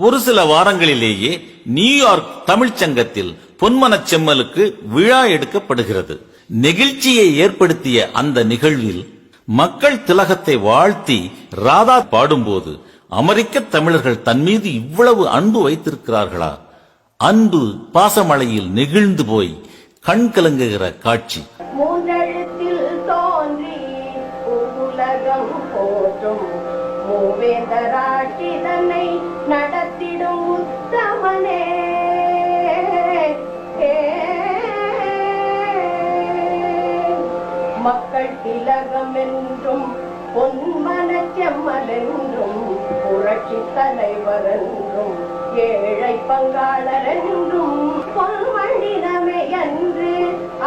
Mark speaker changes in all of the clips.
Speaker 1: ஒரு சில வாரங்களிலேயே நியூயார்க் தமிழ்ச் சங்கத்தில் பொன்மனச் செம்மலுக்கு விழா எடுக்கப்படுகிறது. நெகிழ்ச்சியை ஏற்படுத்திய அந்த நிகழ்வில் மக்கள் திலகத்தை வாழ்த்தி ராதா பாடும்போது அமெரிக்க தமிழர்கள் தன் மீது இவ்வளவு அன்பு வைத்திருக்கிறார்களா? அன்பு பாசமழையில் நெகிழ்ந்து போய் கண் கலங்குகிற காட்சி.
Speaker 2: நட மக்கள் திலகம் என்றும் பொன்மனச்செம்மலென்றும் புரட்சி தலைவர் என்றும் ஏழை பங்காளர் என்றும் பொன்வண்டினமே என்று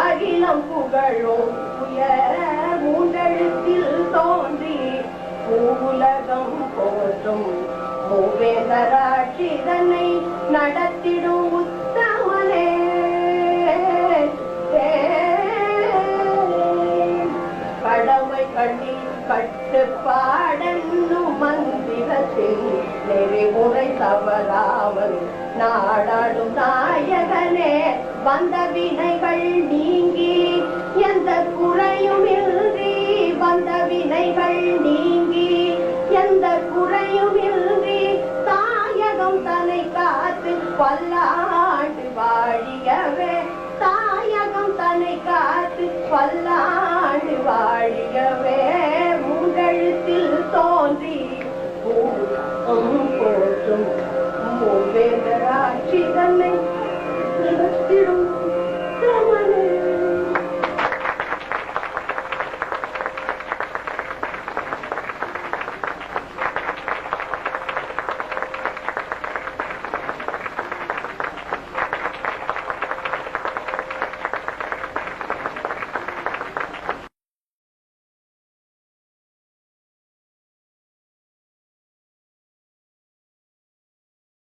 Speaker 2: அகிலம் புகழும் உயர மூன்றெழுத்தில் தோன்றி பூவுலகம் போற்றும் மூவேந்தராட்சிதனை நடத்திடும் கண்ணில் கண்ணி கட்டுப்பாடென்னும் மந்திரத்தில் நெறிமுறை தவறாமல் நாடாடும் நாயகனே வந்த வினைகள் நீங்கி எந்த குறையும் இன்றி வந்த வினைகள் நீங்கி எந்த குறையும் இன்றி தாயகம் தன்னை காத்து பல்லாண்டு வாழியவே தாயகம் தன்னை காத்து பல்லாண்டு வாழியவே மூன்றெழுத்தில் தோன்றி பூவும் போற்றும் மூவேந்தராட்சி தன்னை